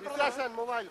পিছে আসেন মোবাইল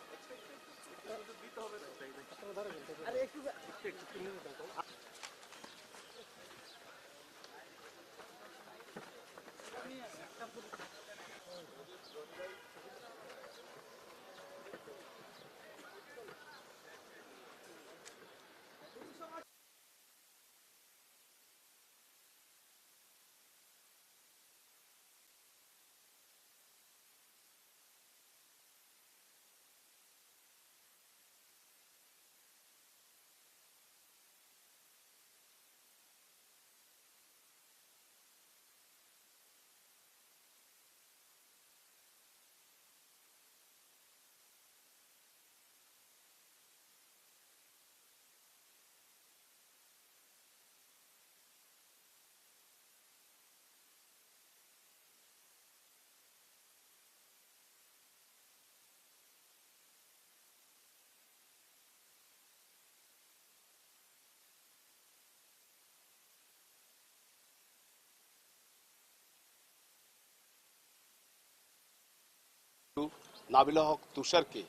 নাবিলা হক তুষারকে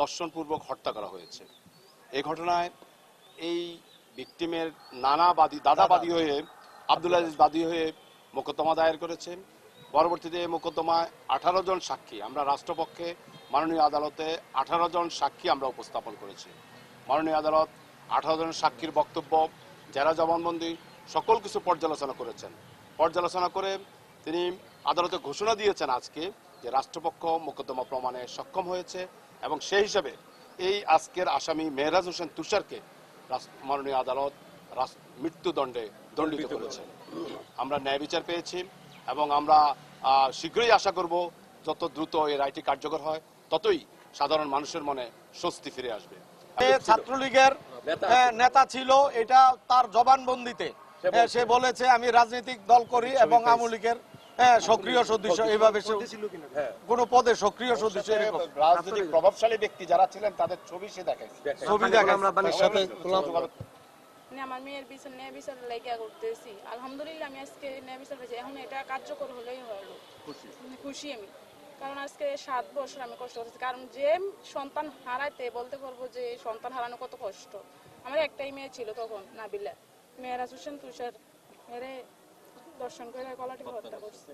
দর্শনপূর্বক হত্যা করা হয়েছে। এই ঘটনায় এই ভিকটিমের নানা বাদী, দাদা বাদী হয়ে, আব্দুল আজিজ বাদী হয়ে মোকদ্দমা দায়ের করেছেন। পরবর্তীতে মোকদ্দমায় আঠারো জন সাক্ষী, আমরা রাষ্ট্রপক্ষে মাননীয় আদালতে আঠারো জন সাক্ষী আমরা উপস্থাপন করেছি। মাননীয় আদালত আঠারো জন সাক্ষীর বক্তব্য যারা জবানবন্দি, সকল কিছু পর্যালোচনা করেছেন। পর্যালোচনা করে তিনি আদালতে ঘোষণা দিয়েছেন আজকে যে রাষ্ট্রপক্ষ মোকদ্দমা প্রমাণে সক্ষম হয়েছে এবং সেই হিসাবে এই আজকের আসামি মেহরাজ হোসেন তুষারকে মাননীয় আদালত মৃত্যুদণ্ডে দণ্ডিত করেছে আমরা ন্যায় বিচার পেয়েছি এবং আমরা আহ, শীঘ্রই আশা করব যত দ্রুত এই রায়টি কার্যকর হয় ততই সাধারণ মানুষের মনে স্বস্তি ফিরে আসবে। ছাত্রলীগের হ্যাঁ, নেতা ছিল এটা তার জবানবন্দিতে। হ্যাঁ, সে বলেছে আমি রাজনৈতিক দল করি এবং আওয়ামী লীগের হ্যাঁ, সক্রিয় সদস্য এইভাবে সে কোনো? পদে সক্রিয় সদস্য রাজনৈতিক প্রভাবশালী ব্যক্তি যারা ছিলেন তাদের ছবি সে দেখায় ছবি দেখা সাথে আমার মেয়ের বিচার ন্যায় বিচার লেগে করতেছি আলহামদুলিল্লাহ আমি আজকে ন্যায় বিচার পেয়েছি এখন এটা কার্যকর হলেই হলো মানে খুশি আমি। কারণ আজকে সাত বছর আমি কষ্ট করতেছি। কারণ যে সন্তান হারাইতে বলতে পারব যে সন্তান হারানো কত কষ্ট। আমার একটাই মেয়ে ছিল তখন নাবিলা। মেয়েরাজ হোসেন তুষার। মেরে দর্শন করে গলাটি হত্যা করছে।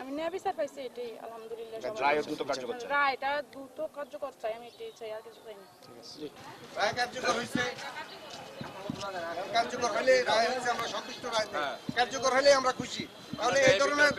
আমি ন্যায় বিচার পাইছি এটাই আলহামদুলিল্লাহ রায়। দ্রুত কার্যকর চাই। রায়টা দ্রুত কার্যকর চাই আমি এটাই চাই আর কিছু চাই না। রায় কার্যকর হয়েছে কার্যকর হলে রায় হয়েছে আমরা সন্তুষ্ট রায়। কার্যকর হলে আমরা খুশি। তাহলে এই ধরনের